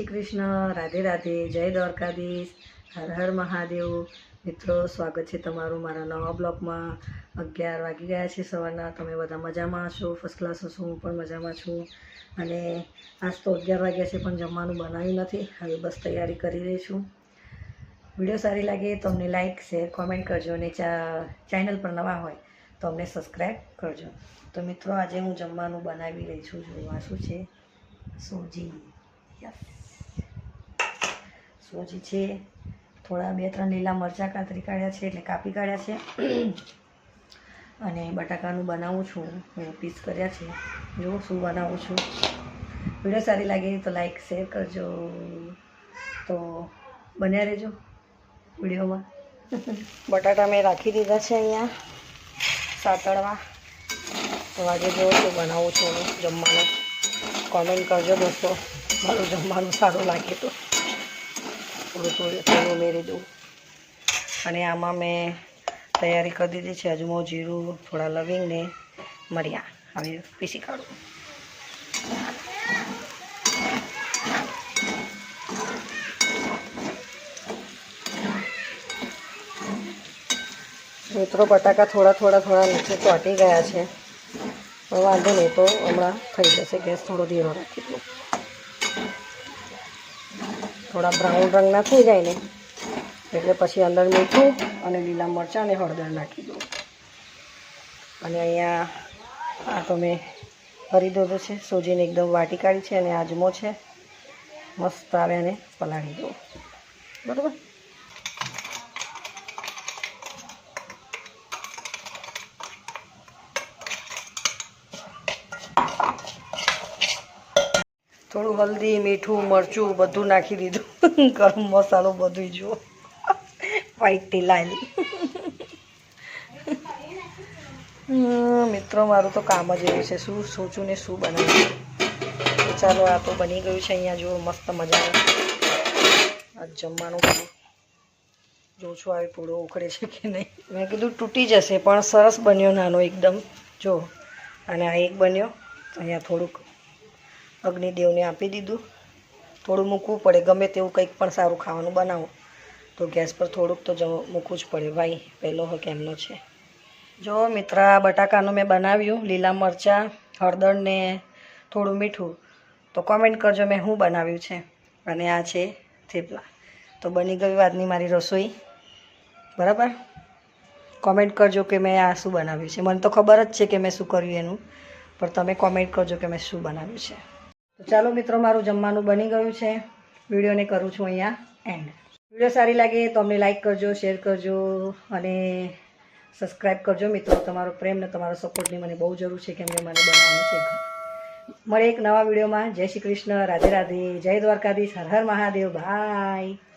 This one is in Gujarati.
શ્રી કૃષ્ણ, રાધે રાધે, જય દ્વારકાધીશ, હર હર મહાદેવ. મિત્રો, સ્વાગત છે તમારું મારા નવા બ્લોગમાં. અગિયાર વાગી ગયા છે સવારના. તમે બધા મજામાં છો ફર્સ્ટ ક્લાસ હશો, હું પણ મજામાં છું. અને આજ તો અગિયાર વાગ્યા છે, પણ જમવાનું બનાવ્યું નથી. હવે બસ તૈયારી કરી રહી છું. વીડિયો સારી લાગે તો અમને લાઇક શેર કોમેન્ટ કરજો. અને ચેનલ પર નવા હોય તો અમને સબસ્ક્રાઈબ કરજો. તો મિત્રો, આજે હું જમવાનું બનાવી રહી છું. જોવા શું છે? સોજી. યસ સોજી છે. થોડા બે ત્રણ લીલા મરચાં કાતરી કાઢ્યા છે એટલે કાપી કાઢ્યા છે. અને બટાકાનું બનાવું છું. હું પીસ કર્યા છે. જો શું બનાવું છું. વીડિયો સારી લાગે તો લાઈક, શેર કરજો. તો બન્યા રહેજો વિડીયોમાં. બટાટા મેં રાખી દીધા છે અહીંયા સાતળવા. તો આજે જો શું બનાવું છું જમવાનું. કોમેન્ટ કરજો દોસ્તો. મારું જમવાનું સારું લાગે તો. થોડું થોડું ઉમેરી દઉં. અને આમાં મેં તૈયારી કરી દીધી છે અજમો, જીરું, થોડા લવિંગ ને મરિયા. હવે પીસી કાઢું. મિત્રો, બટાકા થોડા થોડા થોડા નીચે ચોંટી ગયા છે. વાંધો નહીં, તો હમણાં થઈ જશે. ગેસ થોડો ધીરો રાખી દઉં. થોડા બ્રાઉન રંગના થઈ જાય ને, એટલે પછી અંદર મીઠું અને લીલા મરચાં અને હળદર નાખી દઉં. અને અહીંયા આ તો મેં ભરી દોધો છે, સોજીને એકદમ વાટી કાઢી છે અને આજમો છે. મસ્ત આવે અને પલાળી દઉં. બરાબર? થોડું હલ્દી, મીઠું, મરચું બધું નાખી દીધું. ગરમ મસાલો બધું જુઓ. વ્હાઈટ લાલ મિત્રો, મારું તો કામ જ એવું છે. શું સોચું ને શું બનાવ્યું ચાલો, આ તો બની ગયું છે અહીંયા. જુઓ, મસ્ત મજાનું. આ જમવાનું જોઉં છું, આવી પૂળો ઉખડે છે કે નહીં. મેં કીધું તૂટી જશે, પણ સરસ બન્યો નાનો એકદમ. જો અને આ એક બન્યો. અહીંયા થોડુંક અગ્નિદેવને આપી દીધું. થોડું મૂકવું પડે, ગમે તેવું કંઈક પણ સારું ખાવાનું બનાવો. તો ગેસ પર થોડુંક તો મૂકવું જ પડે. ભાઈ, પહેલો હક એમનો છે. જો મિત્ર બટાકાનું મેં બનાવ્યું, લીલા મરચાં, હળદર ને થોડું મીઠું. તો કોમેન્ટ કરજો મેં શું બનાવ્યું છે. અને આ છે થેપલા. તો બની ગયું આજની મારી રસોઈ. બરાબર? કોમેન્ટ કરજો કે મેં આ શું બનાવ્યું છે. મને તો ખબર જ છે કે મેં શું કર્યું એનું. પણ તમે કોમેન્ટ કરજો કે મેં શું બનાવ્યું છે. તો ચાલો મિત્રો, મારું જમવાનું બની ગયું છે. વિડીયોને કરું છું અહીંયા એન્ડ વીડિયો સારી લાગે તો અમને લાઈક કરજો શેર કરજો અને સબસ્ક્રાઈબ કરજો મિત્રો. તમારો પ્રેમ ને તમારો સપોર્ટની મને બહુ જરૂર છે કેમ કે મને બનાવવાનું છે. મળે એક નવા વિડીયોમાં. જય શ્રી કૃષ્ણ. રાધે રાધે. જય દ્વારકાધીશ. હર હર મહાદેવ. બાય